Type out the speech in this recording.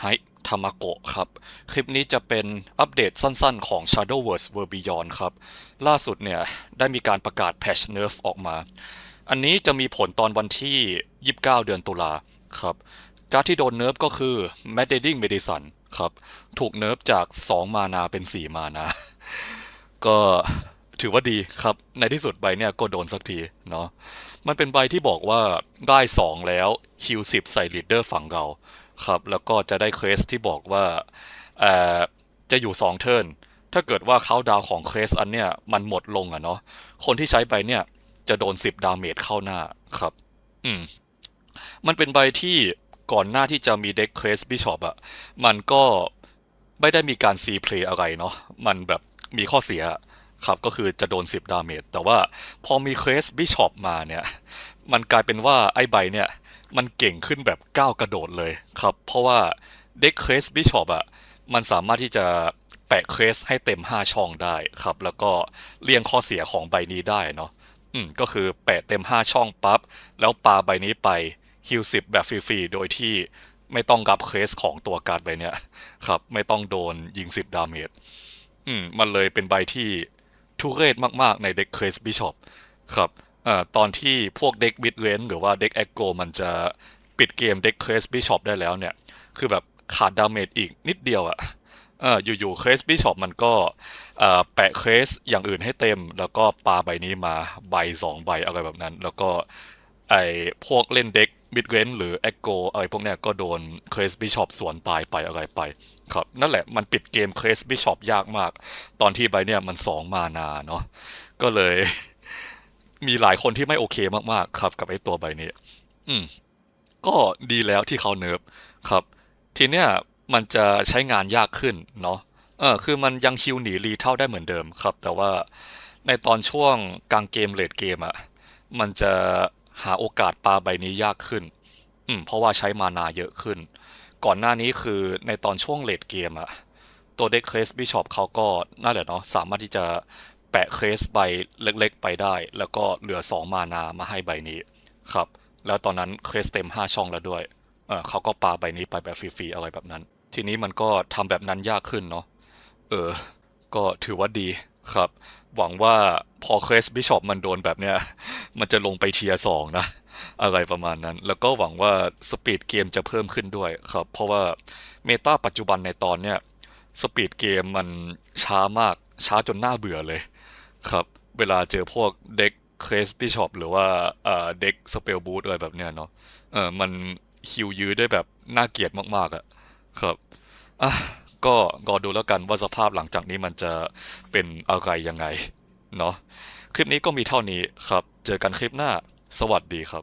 ไฮทามาโกะครับ คลิปนี้จะเป็นอัปเดตสั้นๆของ Shadowverse World Beyond ครับ ล่าสุดเนี่ย ได้มีการประกาศ Patch Nerf ออกมา อันนี้จะมีผลตอนวันที่ 29 เดือนตุลาครับ การดที่โดนเนิร์ฟก็คือ m a d d i n g Medicine ครับ ถูกเนิร์ฟจาก 2 มานาเป็น 4 มานา ก็ถือว่าดีครับ ในที่สุดใบเนี่ยก็โดนสักทีเนาะ มันเป็นใบที่บอกว่าได้ 2 แล้วคิว10ใส่ลีดเดอร์ฝั่งเรา ครับแล้วก็จะได้เควสที่บอกว่าจะอยู่ 2 เทิร์นถ้าเกิดว่าเขาดาวของเควสอันเนี้ยมันหมดลงอะเนาะคนที่ใช้ใบเนี่ยจะโดน 10 ดาเมจเข้าหน้าครับ อืม มันเป็นใบที่ก่อนหน้าที่จะมีเด็กเควสบิชอปอะมันก็ไม่ได้มีการซีเพลย์อะไรเนาะมันแบบมีข้อเสีย ครับก็คือจะโดน 10 ดาเมจแต่ว่าพอมีเควสบิชอปมาเนี่ย มันกลายเป็นว่าไอ้ใบเนี่ย มันเก่งขึ้นแบบก้าวกระโดดเลยครับ เพราะว่าเด็กเควสบิชอปอะมันสามารถที่จะแปะเควสให้เต็ม 5 ช่องได้ครับ แล้วก็เลี่ยงข้อเสียของใบนี้ได้เนาะอืมก็คือแปะเต็ม 5 ช่องปั๊บแล้วปาใบนี้ไปฮิลสิบแบบฟรีๆโดยที่ไม่ต้องรับเควสของตัวการ์ดใบเนี้ยครับ ไม่ต้องโดนยิง 10 ดาเมจอืมมันเลยเป็นใบที่ ทุเรศมากๆในเด็กเควสบิชอปครับอตอนที่พวกเด็กบิดเวนหรือว่าเด็กแอคโกมันจะปิดเกมเด็กเควสบิชอปได้แล้วเนี่ย คือแบบขาดดาเมจอีกนิดเดียวอะอยู่ๆเคสบิชอปมันก็แปะเคสอย่างอื่นให้เต็ม แล้วก็ปาใบนี้มาใบสองใบอะไรแบบนั้น แล้วก็ไอพวกเล่นเด็กบิดเวนหรือแอคโกอะไรพวกเนี้ยก็โดนเคสบิชอปสวนตายไปอะไรไป ครับนั่นแหละมันปิดเกมเคสบิชอปยากมาก ตอนที่ใบเนี่ยมันสองมานาเนาะก็เลย มีหลายคนที่ไม่โอเคมากๆ ครับ กับไอ้ตัวใบนี้ อืม ก็ดีแล้วที่เขาเนิร์ฟครับ ทีเนี้ยมันจะใช้งานยากขึ้นเนาะเออคือมันยังคิวหนีรีเท่าได้เหมือนเดิมครับ แต่ว่าในตอนช่วงกลางเกมเลดเกมอะ่ะมันจะหาโอกาสปาใบนี้ยากขึ้น อืมเพราะว่าใช้มานาเยอะขึ้น ก่อนหน้านี้คือในตอนช่วงเลดเกมอะตัวเด็กเคสบิชอปเขาก็น่าแหละเนาะสามารถที่จะแปะเคสใบเล็กๆ ไปได้ แล้วก็เหลือ 2 มานามาให้ใบนี้ครับ แล้วตอนนั้นเคสเต็ม 5 ช่องแล้วด้วยเออเขาก็ปาใบนี้ไปแบบฟรีๆอะไรแบบนั้น ทีนี้มันก็ทำแบบนั้นยากขึ้นเนาะเออ ก็ถือว่าดีครับ หวังว่าพอเคสบิชอปมันโดนแบบเนี้ย มันจะลงไปเทียสองนะ อะไรประมาณนั้น แล้วก็หวังว่าสปีดเกมจะเพิ่มขึ้นด้วยครับ เพราะว่าเมตาปัจจุบันในตอนเนี้ยสปีดเกมมันช้ามากช้าจนน่าเบื่อเลยครับ เวลาเจอพวกเด็กเคสบิชอปหรือว่าเด็กสเปลบูทอะไรแบบเนี้ยเนาะเออมันคิวยื้อได้แบบน่าเกลียดมาก ๆอะครับอะก็รอดูแล้วกันว่าสภาพหลังจากนี้มันจะเป็นอะไรยังไงเนาะคลิปนี้ก็มีเท่านี้ครับ เจอกันคลิปหน้า สวัสดีครับ